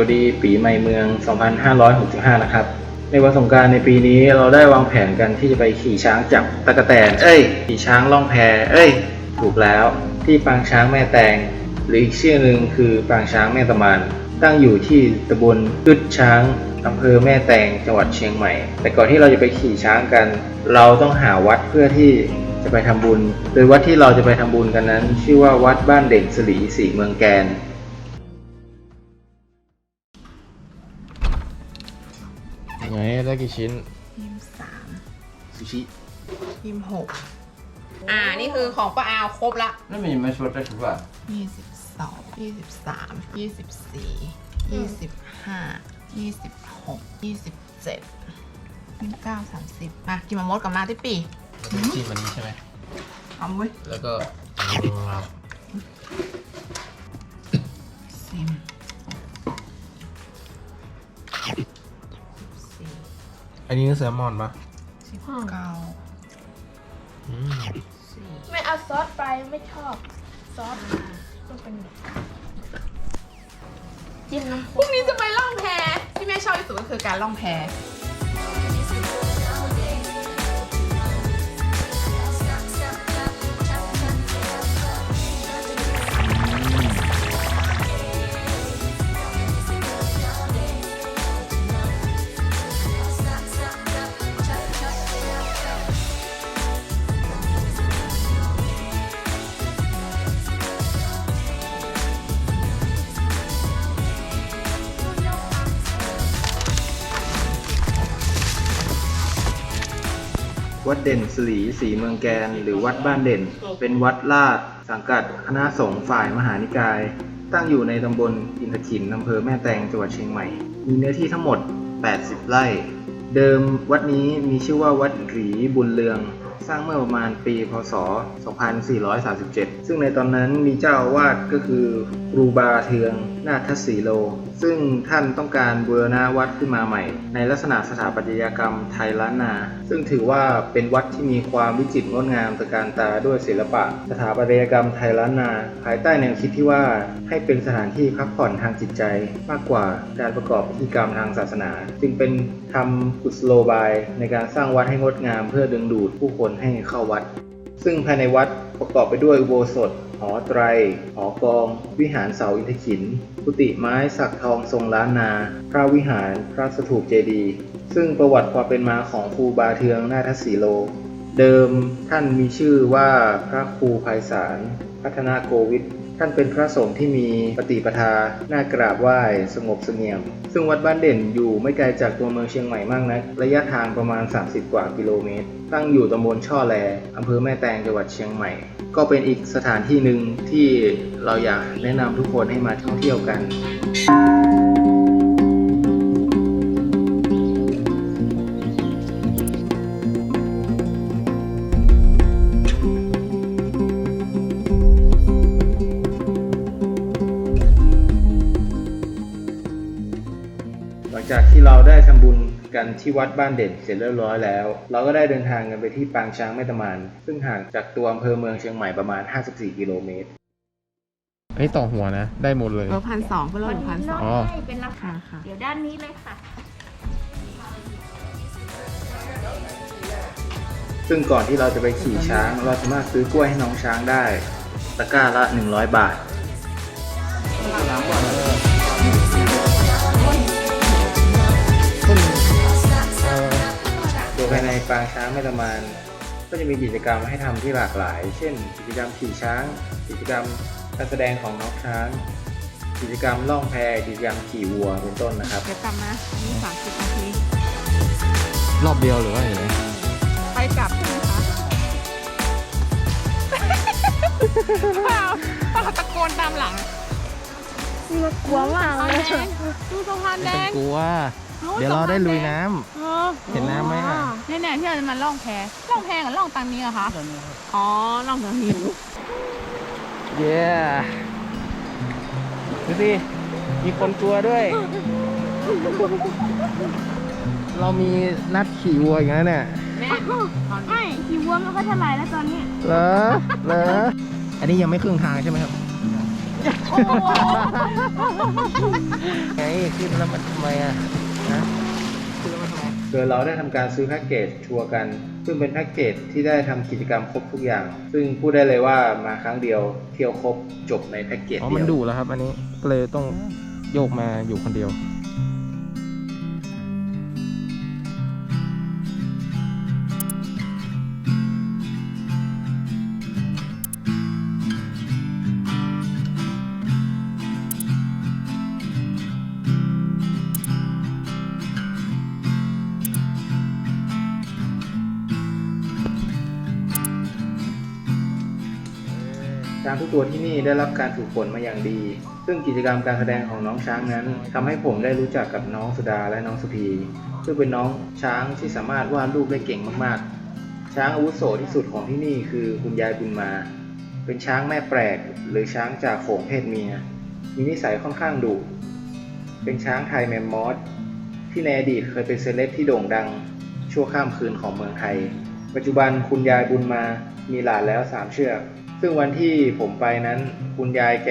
วัสดีปีใหม่เมือง 2565 นะครับ ในวันสงการในปีนี้เราได้วางแผนกันที่จะไปขี่ช้างจับตะกะแตน เอ้ย ขี่ช้างล่องแพ เอ้ย ถูกแล้ว ที่ปางช้างแม่แตง หรืออีกชื่อหนึ่งคือปางช้างแม่ตะมานตั้งอยู่ที่ตำบลกึดช้างอำเภอแม่แตงจังหวัดเชียงใหม่ แต่ก่อนที่เราจะไปขี่ช้างกัน เราต้องหาวัดเพื่อที่จะไปทำบุญ โดยวัดที่เราจะไปทำบุญกันนั้น ชื่อว่าวัดบ้านเด่นสลีสีเมืองแกน ไงได้กี่ชิ้น ยี่สิบสาม ซูชิ ยี่สิบหกอ่า นี่คือของป้าอาวครบละ 那你们说这是吧？ ยี่สิบสองยี่สิบสามยี่สิบสี่ยี่สิบห้ายี่สิบหกยี่สิบเจ็ดยี่สิบเก้าสามสิบมากินมะมดกับมาที่ปี จิ้มอันนี้ใช่ไหม เอาเว้ย แล้วก็ ซิ อันนี้แซลมอนปะสิบเก้าอืมสี่ไม่เอาซอสไปไม่ชอบ ซอสมันเป็นจิ้มน้ำพรุ่งนี้จะไปล่องแพที่แม่ชอบที่สุดก็คือการล่องแพ วัดเด่นสลีสีเมืองแกน หรือวัดบ้านเด่น เป็นวัดลาดสังกัดคณะสงฆ์ฝ่ายมหานิกาย ตั้งอยู่ในตำบลอินทขินอำเภอแม่แตงจังหวัดเชียงใหม่ มีเนื้อที่ทั้งหมด 80 ไร่ เดิมวัดนี้มีชื่อว่าวัดหรีบุญเรือง สร้างเมื่อประมาณปี พศ 2437 ซึ่งในตอนนั้นมีเจ้าอาวาสก็คือครูบาเทือง นาทศีโล ซึ่งท่านต้องการบูรณะวัดขึ้นมาใหม่ ในลักษณะสถาปัตยกรรมไทยล้านนา ซึ่งถือว่าเป็นวัดที่มีความวิจิตรงดงามตระการตาด้วยศิลปะ สถาปัตยกรรมไทยล้านนา ภายใต้แนวคิดที่ว่าให้เป็นสถานที่พักผ่อนทางจิตใจ มากกว่าการประกอบพิธีกรรมทางศาสนา จึงเป็นทำกุศโลบาย ในการสร้างวัดให้งดงาม เพื่อดึงดูดผู้คนให้เข้าวัด ซึ่งภายในวัดประกอบไปด้วยอุโบสถ หอไตร หอกอง วิหารเสาอินทขินกุฏิไม้สักทองทรงล้านนา พระวิหาร พระสถูปเจดีย์ ซึ่งประวัติความเป็นมาของครูบาเทืองนาทศีโล เดิมท่านมีชื่อว่าพระครูไพศาล พัฒนาโกวิท ท่านเป็นพระสงฆ์ที่มีปฏิปทา น่ากราบไหว้ สงบเสงี่ยม ซึ่งวัดบ้านเด่นอยู่ไม่ไกลจากตัวเมืองเชียงใหม่มากนัก ระยะทางประมาณ 30 กว่ากิโลเมตร ตั้งอยู่ตำบลช่อแลอำเภอแม่แตงจังหวัดเชียงใหม่ ก็เป็นอีกสถานที่หนึ่งที่เราอยากแนะนำทุกคนให้มาท่องเที่ยวกัน จากที่เราได้ทำบุญกันที่วัดบ้านเด่นเสร็จเรียบร้อยแล้ว เราก็ได้เดินทางกันไปที่ปางช้างแม่ตะมานซึ่งห่างจากตัวอำเภอเมืองเชียงใหม่ประมาณ 54 กิโลเมตรอันนี้ต่อหัวนะ ได้หมดเลยเออพันสองก็เลยวันพันนี้สลอดงอ๋อให้เป็นราคาค่ะ เดี๋ยวด้านนี้เลยค่ะ ซึ่งก่อนที่เราจะไปขี่ช้าง เราสามารถซื้อกล้วยให้น้องช้างได้ ตะกร้าละ 100 บาท ภายในปางช้างแม่ตะมานก็จะมีกิจกรรมให้ทำที่หลากหลาย เช่น กิจกรรมขี่ช้าง กิจกรรมการแสดงของน้องช้าง กิจกรรมล่องแพกิจกรรมขี่วัวเป็นต้นนะครับเดี๋ยวกลับนะอันนี่สามสิบนาทีรอบเดียวหรือว่าอย่างไรไปกลับใช่ไหมคะเปล่าเปล่าตะโกนตามหลังกลัวมากสะพานเลยแดงดูสะพานแดไม่ต้องงกลัวนู่น เดี๋ยวเราได้ลุยน้เออำเห็นน้ำไหมอะเนี่ยเนี่ยที่เราจะมาล่องแพล่องแพกับล่องตังนี้เหรอคะอ๋อล่องทางนี้เย้ดูสิมีคนกลัวด้วย เรามีนัดขี่วัวอย่างนั้นเนี่ยแม่ไม่ขี่วัวมันก็เท่าไหร่แล้วตอนนี้ เหรอเหรออันนี้ยังไม่ครึ่งทางใช่ไหมครับไงขึ้นแล้วมันทำไมอะ นะขึ้นแล้วมันทำไมโดยเราได้ทำการซื้อแพ็กเกจชัวร์กัน ซึ่งเป็นแพ็กเกจที่ได้ทำกิจกรรมครบทุกอย่าง ซึ่งพูดได้เลยว่ามาครั้งเดียวเที่ยวครบจบในแพ็กเกจอ๋อเดีมันยวดุแล้วครับ อันนี้ก็เลยต้องโยกมาอยู่คนเดียว ช้างทุกตัวที่นี่ได้รับการฝึกฝนมาอย่างดี ซึ่งกิจกรรมการแสดงของน้องช้างนั้นทำให้ผมได้รู้จักกับน้องสุดาและน้องสุพีซึ่งเป็นน้องช้างที่สามารถวาดรูปได้เก่งมากๆ ช้างอาวุโสที่สุดของที่นี่คือคุณยายบุญมา เป็นช้างแม่แปลก หรือช้างจากโขงเพศเมีย มีนิสัยค่อนข้างดุ เป็นช้างไทยแมมมอสที่ในอดีตเคยเป็นเซเลบที่โด่งดัง ชั่วข้ามคืนของเมืองไทย ปัจจุบันคุณยายบุญมามีหลานแล้วสามเชือก ซึ่งวันที่ผมไปนั้น คุณยายแก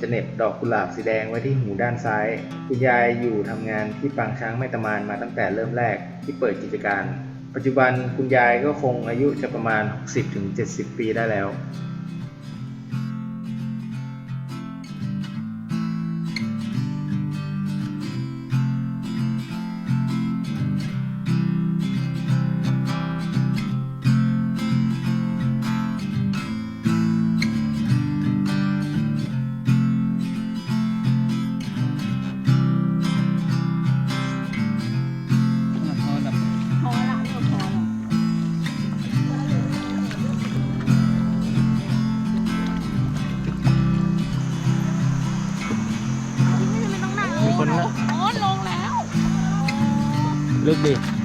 จะเน็บดอกกุหลาบสีแดงไว้ที่หูด้านซ้าย คุณยายอยู่ทำงานที่ปางช้างไม่ตะมานมาตั้งแต่เริ่มแรกที่เปิดกิจการ ปัจจุบันคุณยายก็คงอายุจะประมาณ 60-70 ปีได้แล้ว ลึก